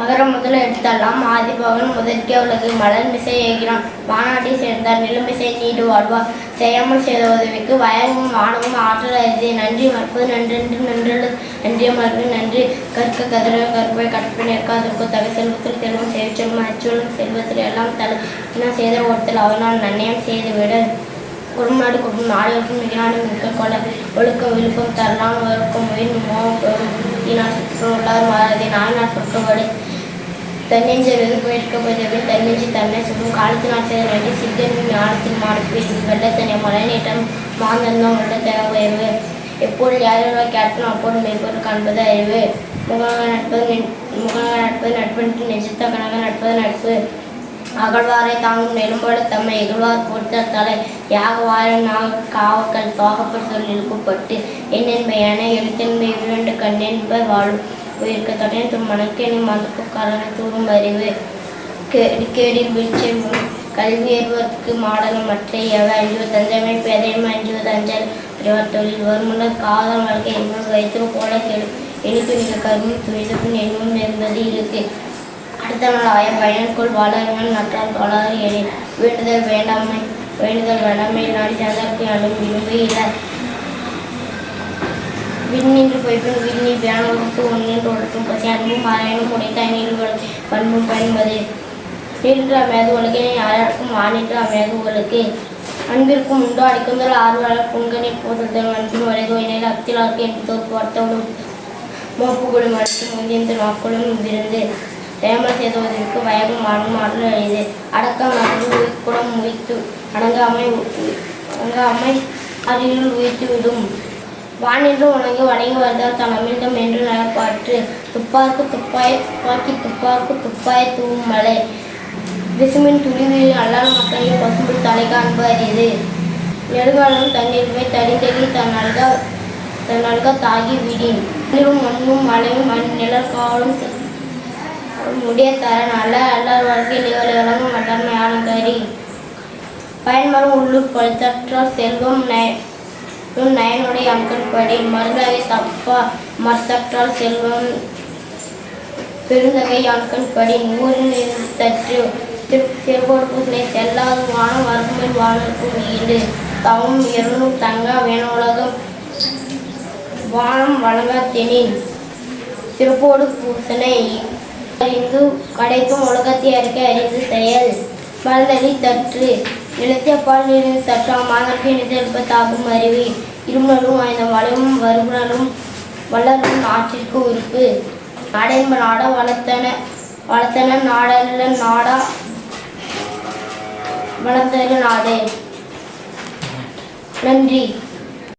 மகர முதல எடுத்தெல்லாம் ஆதிபவன் முதற்கே உலகு மலர் மிசை ஏகிறான் வானாட்டி சேர்ந்தார். நிலமிசை நீடு வாழ்வார். செய்யாமல் செய்த உதவிக்கு வயமும் வானமும் ஆற்றல் அரிது நன்றி. மறுப்பது நன்றென்று நன்றல்லது நன்றிய மறுப்பு நன்றி. கற்க கதிர கற்பை கற்பை நிற்காதற்கு தகை செல்வத்தில் செல்வம் செவிச்சலும் அச்சுவலும் செல்வத்தில் எல்லாம் தலை என்ன செய்த ஒருத்தல் அவனால் நன்னயம் செய்துவிடு குறுநாடு குடும்பம் நாடுகளுக்கும் மிகநாடு மிக்க கொள்ள ஒழுக்கம் விழுப்பம் தரலாம் ஒழுக்கம் உயிர் மோகம் பெறும் ஈனால் சுற்றுள்ளார் நாள் நாயினால் தன்னெஞ்ச வெறுப்பு எடுக்கப்பட்டவை தன்னெஞ்சு தன்னை சொல்லும் காலத்து செய்த நன்றி சித்தனின் ஞானத்தில் மாடுப்பி வெள்ளத்தனை மழை நீட்டம் மாந்தந்தம் வெள்ளத்தன உயர்வு. எப்போது யாரோ கேட்கணும் அப்போது மெய்ப்பொருள் காண்பது அறிவு. முகநக நட்பது நெ- நட்பது நட்பென்று நெஞ்சத்த கணக்க நட்பது நட்பு. அகழ்வாரை தாங்கும் நெரும்போடு தம்மை இகழ்வார் பொறுத்த தலை யாகவார நாக காவக்கல் சோகப்பர் சொல் இழுக்கப்பட்டு எண்ணென்பை எழுத்தென்பை இரண்டு கண்ணென்பை வாழும். உயிர்க்க தொடர்ந்து மனக்கேணி மதுப்பு காரணம் தூரும் அறிவு. கேடில் வீழ்ச்சியும் கல்வி ஏறுவதற்கு மாடலும் மற்ற எவை அஞ்சுவது தஞ்சமை பேதையும் அஞ்சுவது அஞ்சல் அறிவர் தொழில். வருமுன்னர் காதல் வாழ்க்கை என்பது வைத்து போல கெடும் எனக்கு மிக கருமும் துணிதப்பின் என்னும் இருந்தது இருக்கு அடுத்த நாள் ஆயிரம் பயனுக்குள் வாழவன் நற்றால் தொழாது எழில். வேண்டுதல் வேண்டாமை வேண்டுதல் வேண்டாமை நாடி சந்தர்ப்பி அழும் விரும்பு இல்லை விண்ணின்று பொய்ப்பின் விண்ணி பியானோருக்கு ஒன்றின்று ஒழுக்கும் பசி அன்பும் பாராயணும் உடைத்தாய் நீர்கள் பண்பும் பயன்பது. நின்று அமையாது உலகினை யாருக்கும் வானிட்டு அமையாது உங்களுக்கு அன்பிற்கும் உண்டோ அடிக்குந்தல் ஆர்வலர் புன்கனில் போதல் அன்பின் வரைதோ வரைதோயினில் அத்திலாருக்கு என்று தோற்று வார்த்தவளும் மோப்புகளும் அடித்து முந்தியந்த நாக்களும் விருந்து தேமல் செய்தவதற்கு வயகம் ஆடும் ஆற்றல் அழிது. அடக்கம் அறிவு குடம் உயிர்த்து அடங்காமை அடங்காமை அறிவில் உயிர்த்து விடும் வானின்று உணங்கி வணங்கி வருதால் தன் என்று நலப்பாற்று. துப்பாக்கு துப்பாய் துப்பாக்கி துப்பாக்கு துப்பாய் தூவும் மலை. விசுமின் துளிவில் அல்லாத மக்களின் பசும்புல் தலை காண்பு அரிது நெடுங்காலம் தண்ணீர் போய் தடித்தடி தன் அழகா தன் அல்க தாகி விடின். நீரும் மண்ணும் மலையும் மண் நிழல் காவலும் முடிய தர நல்ல அல்லார் வாழ்க்கையில் இவளை வழங்கும் மட்டமையான கறி பயன்மரம் உள்ளூர் பழுத்தற்ற செல்வம் மற்றும் நயனுடைய அங்கன்படி மருந்தகை தப்பா மறுத்தற்றால் செல்வம் பெருந்தகை அங்கன்படி ஊரில் தற்று சிறுபோர் செல்லாது வானம் வறுமை வானருக்கும் ஈடு. தவம் இருளும் தங்கா வேணுலகம் வானம் வழங்காத்தெனின் திருப்போடு பூசனை. அறிந்து கடைக்கும் உலகத்தை அறிக்க அறிந்து செயல். மலரடி தற்று. நிலத்திய பால் நீரில் தற்றாம் மாதற்கு நிதழ்ப்ப தாக்கும் அறிவு இருமலும் வாய்ந்த வளமும் வருகுணலும் வளரும் நாட்டிற்கு உறுப்பு. நாடென்ப நாட வளர்த்தன வளர்த்தன நாடல்ல நாடா வளர்த்தன நாடே. நன்றி.